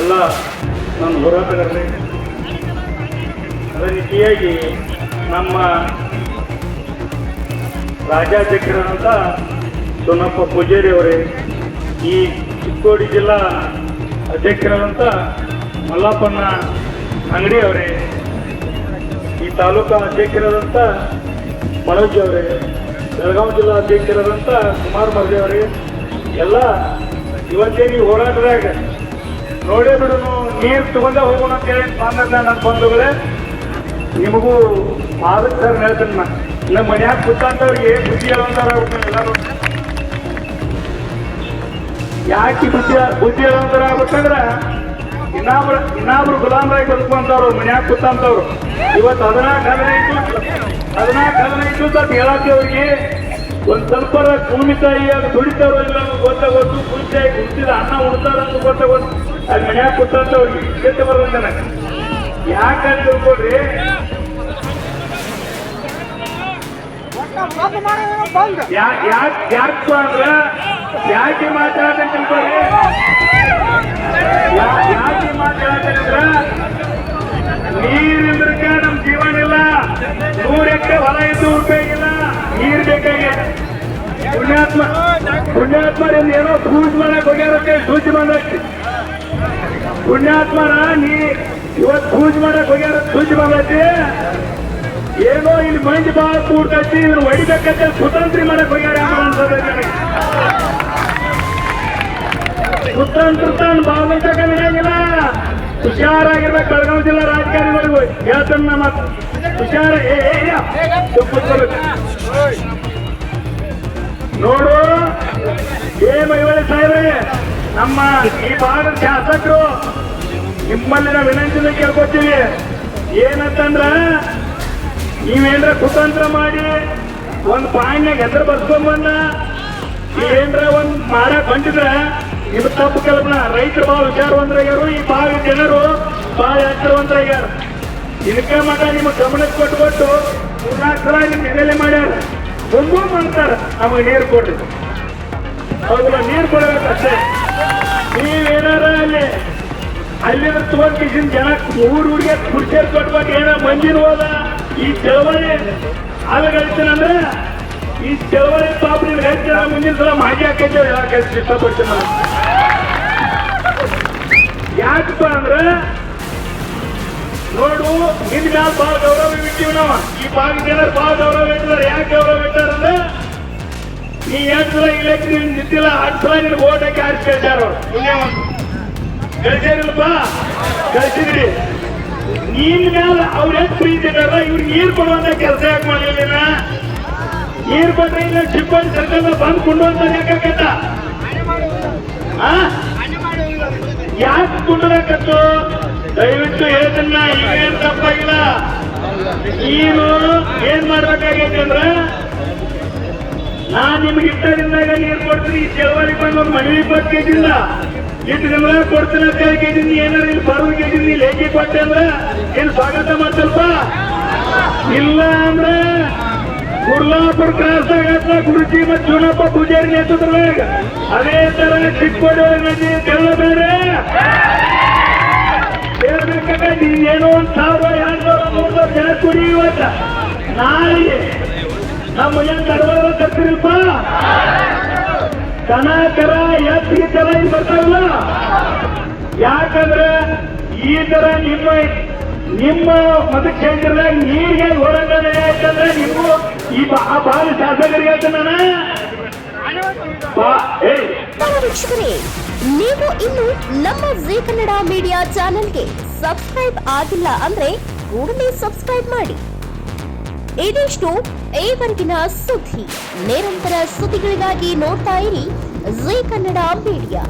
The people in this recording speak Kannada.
ಎಲ್ಲ ನಮ್ಮ ಹೋರಾಟಗಾರರೇ ಅದೇ ರೀತಿಯಾಗಿ ನಮ್ಮ ರಾಜ್ಯಾಧ್ಯಕ್ಷರಾದಂಥ ಸೋನಪ್ಪ ಪೂಜಾರಿ ಅವರೇ, ಈ ಚಿಕ್ಕೋಡಿ ಜಿಲ್ಲಾ ಅಧ್ಯಕ್ಷರಾದಂಥ ಮಲ್ಲಪ್ಪಣ್ಣ ಅಂಗಡಿ ಅವರೇ, ಈ ತಾಲೂಕು ಅಧ್ಯಕ್ಷರಾದಂಥ ಮನೋಜ್ ಅವರೇ ಬೆಳಗಾವಿ ಜಿಲ್ಲಾ ಅಧ್ಯಕ್ಷರಾದಂಥ ಕುಮಾರ್ ಮರ್ಜೆ ಅವರೇ, ಎಲ್ಲ ಇವತ್ತೇ ಹೋರಾಟದಾಗ ನೋಡೇ ಬಿಡು ನೀರು ತಗೊಂಡ ಹೋಗೋಣ ಅಂತೇಳಿ ಬಂದ ನನ್ನ ಬಂಧುಗಳೇ ನಿಮಗೂ ಮಾದಕ್ ಸರ್ ಹೇಳ್ತೀನಿ ನಾ ನಮ್ಮ ಮನ್ಯಾಗ ಕೂತಂತವ್ರಿಗೆ ಬುದ್ಧಿ ಹೇಳೋಂತಾರ ಯಾಕೆ ಬುದ್ಧಿ ಬುದ್ಧಿ ಹೇಳೋಂತಾರ ಆಗ್ಬೇಕಂದ್ರ ಇನ್ನೊಬ್ರು ಇನ್ನೊಬ್ರು ಗುಲಾಮರಾಗಿ ಬದುಕುವಂತವ್ರು ಮನ್ಯಾಗ ಕುತ್ತಂತವ್ರು ಇವತ್ತು ಹದಿನಾಲ್ಕು ಹದಿನೈದು ಹದಿನಾಲ್ಕು ಹದಿನೈದು ಅಂತ ಹೇಳಕ್ಕೆ ಅವ್ರಿಗೆ ಒಂದ್ ಸ್ವಲ್ಪ ಭೂಮಿ ತಾಯಿಯಾಗಿ ದುಡಿತಾರೋ ಇಲ್ಲ ಗೊತ್ತಾಗೋದು. ಕುಂಚಾಗಿ ಕುಂತಿದ ಅನ್ನ ಉಡ್ತಾರಂತ ಗೊತ್ತಾಗೋದು. ಅಲ್ಲಿ ಮನ್ಯಾಗ ಅವ್ರಿಗೆ ಕೆಟ್ಟ ಬರೋದನ್ನ ಯಾಕಂತ ತಿಳ್ಕೊಡ್ರಿ ಯಾಕಪ್ಪ ಅಂದ್ರೆ, ಯಾಕೆ ಮಾತಾಡ್ತೇನೆ ತಿಳ್ಕೊಡ್ರಿ ಪುಣ್ಯಾತ್ಮ, ಪುಣ್ಯಾತ್ಮರಿಂದ ಏನೋ ಪೂಜೆ ಮಾಡಕ್ ಹೋಗ್ಯಾರಕ್ಕೆ ಸೂಚಿ ಮಾಡಕ್ಕೆ ಪುಣ್ಯಾತ್ಮರ, ನೀ ಇವತ್ತು ಪೂಜೆ ಮಾಡಕ್ ಹೋಗ್ಯಾರ ಸೂಚಿ ಮಾಡತ್ತಿ ಏನೋ ಇಲ್ಲಿ ಮಂಜು ಬಾಳ ಕೂಡ್ತೈತಿ ಇದನ್ನ ಹೊಡಿಬೇಕಂತ ಸ್ವತಂತ್ರ ಮಾಡಕ್ ಹೋಗ್ಯಾರ ಅಂತ. ಕುತಂತ್ರ ತಾನು ಭಾವನೆದಾಗ ನಡೆಯಂಗಿಲ್ಲ. ಹುಷಾರಾಗಿರ್ಬೇಕು ಬೆಳಗಾವಿ ಜಿಲ್ಲಾ ರಾಜಕಾರಣಿಗಳಿಗೂ. ಹೇಳ್ತಾನೆ ನಮ್ಮ ಹುಷಾರ, ಏ ನೋಡು. ಏ ಮೈವಳಿ ಸಾಹೇಬ್ರೆ, ನಮ್ಮ ಈ ಭಾಗದ ಶಾಸಕರು ನಿಮ್ಮಲ್ಲಿನ ವಿನಂತಿನ ಕೇಳ್ಕೊತೀವಿ. ಏನಂತಂದ್ರ, ನೀವೇನ್ರ ಕುತಂತ್ರ ಮಾಡಿ ಒಂದ್ ಪಾಣ್ಯಾಗ ಹೆಸರು ಬರ್ಸ್ಕೊಂಬಂದ ಏನ್ರ ಒಂದ್ ಮಾಡಕ್ ಬಂದಿದ್ರೆ, ಇದು ತಪ್ಪು ಕಲ್ಪನಾ. ರೈತರು ಬಹಳ ವಿಚಾರವಂತರಾಗ್ಯಾರು ಈ ಭಾಗ ಜನರು ಬಹಳ ಎಚ್ಚರವಂತರಾಗ್ಯಾರ. ಇದಕ್ಕೆ ಮಾಡ ನಿಮ್ಮ ಗಮನಕ್ಕೆ ಕೊಟ್ಟು ಕೊಟ್ಟು ಮೂರ್ನಾಲ್ಕು ಸಲ ನಿಮ್ ಮಾಡ್ಯಾರ. ಮುಂದೂ ಮಾಡ್ತಾರ ನಮಗೆ ನೀರು ಕೊಡ್ರಿ ಹೌದಲ್ಲ, ನೀರು ಕೊಡಬೇಕಷ್ಟೇ ನೀವೇನಾರ ಅಲ್ಲಿ ಅಲ್ಲಿಂದ ತಗೊಂಡ್ ಕಿಸಿನ ಜನ ಊರ್ ಊರಿಗೆ ಕುರ್ಚಿಯರ್ ಕೊಟ್ಬೇಕು, ಏನೋ ಮಂಜಿನ ಹೋದ. ಈ ಚಳವಳಿ ಅಂದ್ರೆ ಈ ಚಳವಳಿ ಪಾಪ ನಿಮ್ಗೆ ಹೆಚ್ಚಿನ ಮುಂದಿನ ಸಲ ಮಾಜಿ ಹಾಕೈತೆ ಯಾಕೆ ಇಷ್ಟಪಡ್ತೀನಿ ನಾನು. ನೋಡು ನಿನ್ ಮ್ಯಾಲ ಭಾಳ ಗೌರವ ಇಟ್ಟಿವಿ ನಾವು ಈ ಭಾಗ ಜನರು ಭಾಳ ಗೌರವ ಇಟ್ಟಿದ್ದಾರೆ ಯಾಕೆ ಗೌರವ ಇಟ್ಟಾರಂದ್ರೆ ನೀ ಎಂಟು ಸಲ ಇಲೆಕ್ಷನ್ ನಿಂತಿಲ್ಲ ಹತ್ತು ಸಲ ನಿನ್ ಓಟ್ ಹಾಕಿ ಆರಿಸಿ ಕಳ್ಸ್ಯಾರ ಕಳ್ಸ್ಯಾರಿಲ್ಲಪ್ಪ? ಕಳ್ಸಿದ್ರಿ. ನೀನ್ ಮ್ಯಾಲ ಅವ್ರ ಎಷ್ಟು ಪ್ರೀತಿ ಇದ್ದಾರ ಇವ್ರು ನೀರ್ ಕೊಡುವಂತ ಕೆಲಸ ಯಾಕೆ ಮಾಡಲಿಲ್ಲ ನೀರ್ ಕೊಟ್ರೆ ಇಲ್ಲ ಚಿಪ್ಪನ್ ಸರ್ಕಾರ ಬಂದ್ ಕೊಂಡುವಂತ ಯಾಕಾಗತ್ತ ಆ? ಯಾಕೆ ಕುಂಡರಾಕತ್ತು? ದಯವಿಟ್ಟು ಹೇಳ್ತನ್ನ ಈಗೇನ್ ತಪ್ಪಾಗಿಲ್ಲ ನೀನು ಏನ್ ಮಾಡ್ಬೇಕಾಗೈತೆ ಅಂದ್ರೆ, ನಾನ್ ನಿಮ್ಗೆ ಇಷ್ಟದಿಂದಾಗ ನೀರ್ ಕೊಡ್ತೀನಿ, ಈ ಚಳವಳಿ ಬಂದು ಮನವಿ ಕೊಟ್ಟು ಕೇಳಿಲ್ಲ ಇಟ್ಟು ಕೊಡ್ತೀನಿ ಅಂತ ಕೇಳಿದ್ದೀನಿ ಏನಾರ ಇಲ್ಲಿ ಬರೋದು ಕೇಳಿದ್ದೀನಿ ಲೇಖಿ ಕೊಟ್ಟೆ ಅಂದ್ರೆ ಏನ್ ಸ್ವಾಗತ ಮಾಡ್ತಲ್ಪ ಇಲ್ಲ ಅಂದ್ರೆ ಕುರ್ಲಾಪುರ ಕ್ರಾಸ್ ಆಗತ್ತ ಗುರುಜಿ ಮತ್ತು ಚೂನಪ್ಪ ಪೂಜಾರಿ ನೇತೃತ್ವದಾಗ ಅದೇ ತರ ಚಿಕ್ಕೋಡಿ ಬೇರೆ. ಏನೋ ಅಂತ ಸಾವಿರ ಎರಡ್ ಸಾವಿರ ಮೂರ್ ಸಾವಿರ ಜನ ಕುಡಿ ನಾಳೆ ನಮ್ಮ ಏನ್ ಕತ್ತಿರಪ್ಪ ತರ್ತೀರಪ್ಪ ದನ ಕರ ಎತ್ತಿಗೆ ತರ ಇಲ್ಲಿ ಬರ್ತಾವಲ್ಲ? ಯಾಕಂದ್ರೆ ಈ ತರ ನಿಮ್ಮ ನಿಮ್ಮ ಮತಕ್ಷೇತ್ರದಾಗ ನೀರಿಗೆ ಹೊರಗಡೆ ಯಾಕಂದ್ರೆ ನೀವು ಈ ಆ ಬಾರಿ ಶಾಸಕರಿಗೆ ಹೇಳ್ತೇನೆ ನಾನು. ನೀವು ಇನ್ನು ನಮ್ಮ ಜೀ ಕನ್ನಡ ಮೀಡಿಯಾ ಚಾನೆಲ್ಗೆ ಸಬ್ಸ್ಕ್ರೈಬ್ ಆಗಿಲ್ಲ ಅಂದ್ರೆ ಕೂಡಲೇ ಸಬ್ಸ್ಕ್ರೈಬ್ ಮಾಡಿ. ಇದಿಷ್ಟು ಈವರೆಗಿನ ಸುದ್ದಿ. ನಿರಂತರ ಸುದ್ದಿಗಳಿಗಾಗಿ ನೋಡ್ತಾ ಇರಿ ಜಿ ಕನ್ನಡ ಮೀಡಿಯಾ.